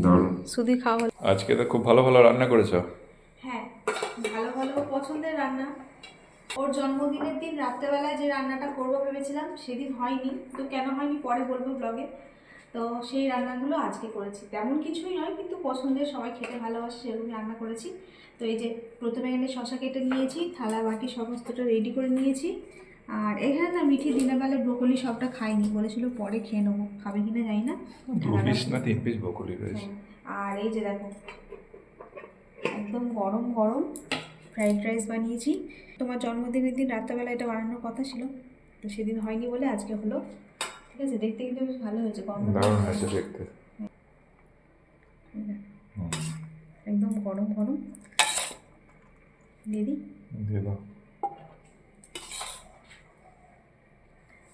দারুণ। খাওয়া হলো। আজকে তো খুব ভালো ভালো রান্না করেছ। হ্যাঁ ভালো ভালো পছন্দের রান্না। ওর জন্মদিনের দিন রাত্রেবেলায় যে রান্নাটা করব ভেবেছিলাম সেদিন হয়নি। তো কেন হয়নি পরে বলব ব্লগে তো সেই রান্নাগুলো আজকে করেছি। তেমন কিছুই নয় কিন্তু পছন্দের সবাই খেতে ভালোবাসে সেরকম রান্না করেছি। তো এই যে প্রথমে এখানে শশা কেটে নিয়েছি থালা বাটি সমস্তটা রেডি করে নিয়েছি। আর এখানে না মিঠি দিনের বেলা ব্রোকলি সবটা খাইনি বলেছিল পরে খেয়ে নেব। খাবে কিনা জানি না। পিস না তিন পিস বকলি রয়েছে। হ্যাঁ, আর এই যে দেখো একদম গরম গরম ফ্রাইড রাইস বানিয়েছি। তোমার জন্মদিনের দিন রাত্রেবেলা এটা বানানোর কথা ছিল তো সেদিন হয়নি বলে আজকে হলো ঠিক আছে দেখতে কিন্তু বেশ ভালো হয়েছে গন্ধ দারুণ হয়েছে দেখতে। একদম গরম গরম। দিয়ে দিই। দিয়ে দাও।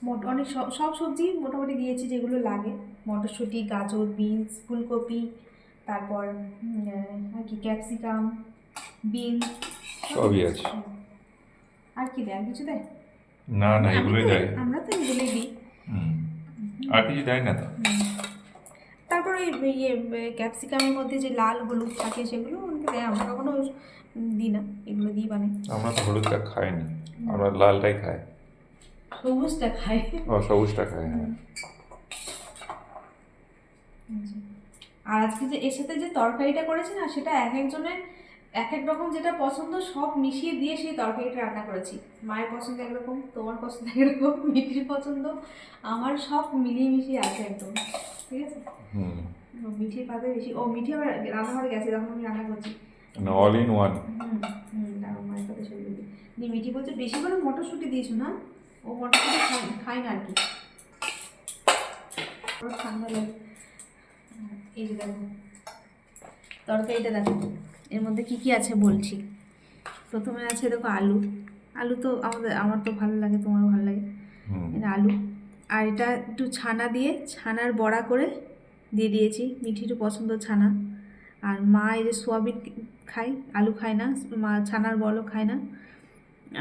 মোট অনেক সব সব সবজি মোটামুটি দিয়েছি যেগুলো লাগে। মটরশুঁটি গাজর বিনস ফুলকপি তারপর আর কি ক্যাপসিকাম বিনস সবই আছে। আর কি দেয়? কিছু দেয়? না না এগুলোই দেয়। আমরা তো এগুলোই দিই। হুম। আর কিছু দেয় না তো। তারপর ওই ইয়ে ক্যাপসিকামের মধ্যে যে লাল হলুদ থাকে সেগুলো দেয়। আমরা কখনো দিই না এগুলো দিই বানাই আমরা তো হলুদটা খাইনি আমরা লালটাই খাই। সবুজটা খাই। ও সবুজটা খাই হ্যাঁ। আর আজকে যে এর সাথে যে তরকারিটা করেছি না সেটা এক একজনের এক এক রকম যেটা পছন্দ সব মিশিয়ে দিয়ে সেই তরকারিটা রান্না করেছি। মায়ের পছন্দ একরকম তোমার পছন্দ একরকম মিঠির পছন্দ আমার সব মিলিয়ে মিশিয়ে আছে একদম ঠিক আছে? হুম। ও মিঠির পাতে বেশি ও মিঠি আবার রান্নাঘরে গেছে তখন আমি রান্না করছি। All in one hmm hmm দাঁড়াও মায়ের কথা শুনে মিঠি বলছে বেশি করে মটরশুঁটি দিয়েছ না? ও মটরশুঁটি খায় না আর কি। ঠান্ডা লাগে। এই যে দেখো তরকারিটা দেখো। এর মধ্যে কি কি আছে বলছি? প্রথমে আছে দেখো আলু। আলু তো আমাদের আমার তো ভালো লাগে তোমারও ভালো লাগে। এটা আলু। আর এটা একটু ছানা দিয়ে ছানার বড়া করে দিয়ে দিয়েছি। মিঠিরও পছন্দ ছানা। আর মা এই যে সোয়াবিন খায় আলু খায় না মা ছানার বলও খায় না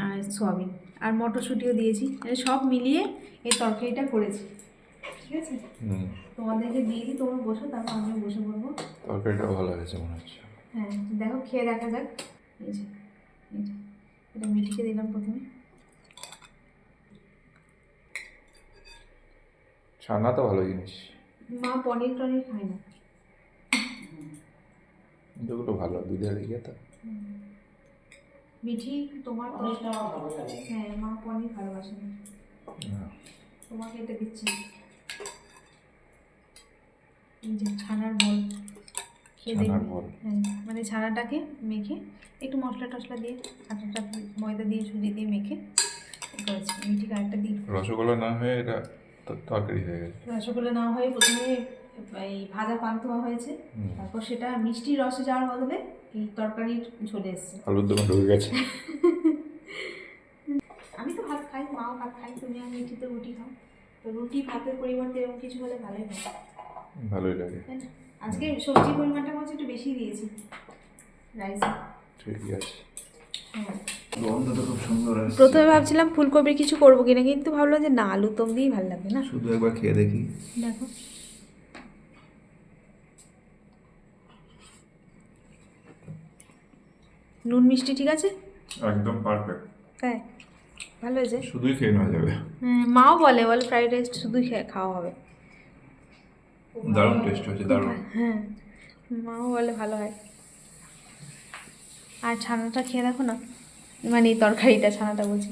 আর সোয়াবিন। আর মটরশুঁটিও দিয়েছি। সব মিলিয়ে এই তরকারিটা করেছি। ঠিক আছে? তোমাদেরকে দিয়ে দিই তোমরা বসো তারপর আমিও বসে পড়ব। তরকারিটা ভালো হয়েছে মনে হচ্ছে। হ্যাঁ দেখো খেয়ে দেখা যাক। এই যে এই যে এটা মিঠিকে দিলাম প্রথমে। ছানা তো ভালো জিনিস। মা পনির টনির খায় না। যেগুলো ভালো দুধের ইয়ে তো। মিঠি তোমার হ্যাঁ মা পনির ভালোবাসে না। তোমাকে এটা দিচ্ছি। এই যে ছানার বল খেয়ে ছানার দেখবে বল। হ্যাঁ মানে ছানাটাকে মেখে একটু মশলা টশলা দিয়ে আটাটা ময়দা দিয়ে সুজি দিয়ে মেখে করেছি মিঠিকে আরেকটা দিই রসগোল্লা না হয়ে এটা তরকারি হয়ে গেছে। রসগোল্লা না হয়ে প্রথমে এই ভাজা পান্তুয়া হয়েছে তারপর সেটা মিষ্টি রসে যাওয়ার বদলে এই তরকারির চলে এসছে। আলুর দোকান ঢুকে গেছে। আমি তো ভাত খাই মাও ভাত খাই তুমি আর মিঠি তো রুটি খাও। তো রুটি ভাতের পরিবর্তে এরকম কিছু হলে ভালোই হয়। ভালোই লাগে। আজকে সবজির পরিমাণটা হচ্ছে একটু বেশি দিয়েছি। রাইসে। ঠিকই আছে। হ্যাঁ। গন্ধটা খুব সুন্দর আসছে। প্রথমে ভাবছিলাম ফুলকপির কিছু করব কিনা কিন্তু ভাবলাম যে না আলু দম দিয়েই ভালো লাগবে না। শুধু একবার খেয়ে দেখি। দেখো। নুন মিষ্টি ঠিক আছে? একদম পারফেক্ট তাই? ভালো হয়েছে। শুধুই খেয়ে নেওয়া যাবে। হ্যাঁ, মাও বলে বলে ফ্রাইড রাইস শুধুই খাওয়া হবে। দারুণ টেস্ট হয়েছে দারুণ। হ্যাঁ মাও বলে ভালো হয়। আর ছানাটা খেয়ে দেখো না? মানে তরকারিটা ছানাটা বলছি।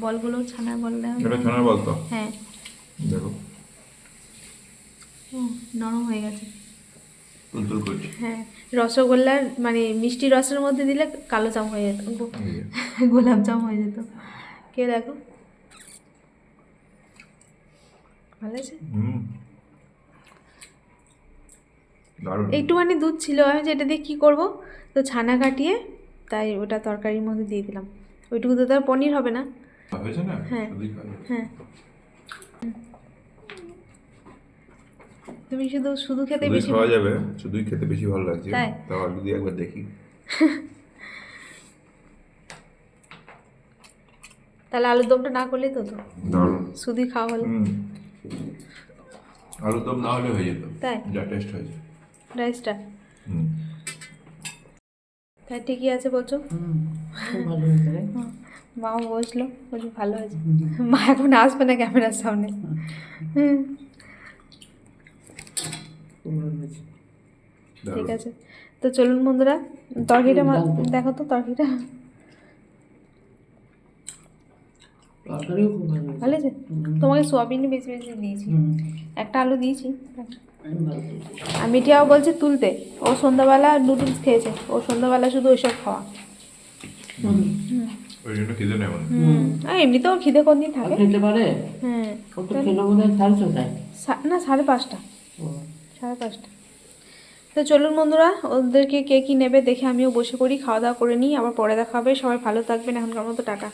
বলগুলো ছানার বল এটা শোনার বলতো হ্যাঁ। দেখো। নরম হয়ে গেছে। হ্যাঁ রসগোল্লার মানে মিষ্টি রসের মধ্যে দিলে কালো চাম হয়ে যেত। গোলাপ জাম হয়ে যেত। কে দেখো। ভালো আছে একটুখানি দুধ ছিল আমি যেটা দিয়ে কী করব? তো ছানা কাটিয়ে তাই ওটা তরকারির মধ্যে দিয়ে দিলাম। ওইটুকু তো তার পনির হবে না। হ্যাঁ। হ্যাঁ। তুমি শুধু শুধু খেতে বেশি খাওয়া যাবে শুধুই খেতে বেশি ভালো লাগছে। তাই? তাও আলু দিয়ে একবার দেখি। তাহলে আলুর দমটা না করলেই তো তো। শুধুই খাওয়া হলো। আলুর দম না হলে হয়ে যেত। তাই। যা টেস্ট হয়েছে রাইসটা? তাই ঠিকই আছে বলছো? মা খুব ভালো মাও বসল বলছো ভালো হয়েছে। মা এখন আসবে না ক্যামেরার সামনে। ঠিক আছে। তো চলুন বন্ধুরা তরকিটা দেখো তো তরকারিটা তরকারিও খুব ভালো আছে তোমাকে সোয়াবিনই বেশি বেশি দিয়েছি। একটা আলু দিয়েছি। আর মিঠিয়াও বলছে তুলতে। ও সন্ধ্যাবেলা নুডলস খেয়েছে। ও সন্ধ্যাবেলা শুধু ওইসব খাওয়া। এমনিতেও খিদে কোন দিন আর থাকে? খেতে পারে? হ্যাঁ। না সাড়ে পাঁচটা। সাড়ে পাঁচটা। তো চলুন বন্ধুরা ওদেরকে কে কী নেবে দেখে আমিও বসে পড়ি খাওয়া দাওয়া করে নিই আবার পরে দেখা হবে। সবাই ভালো থাকবেন এখনকার মতো টাকা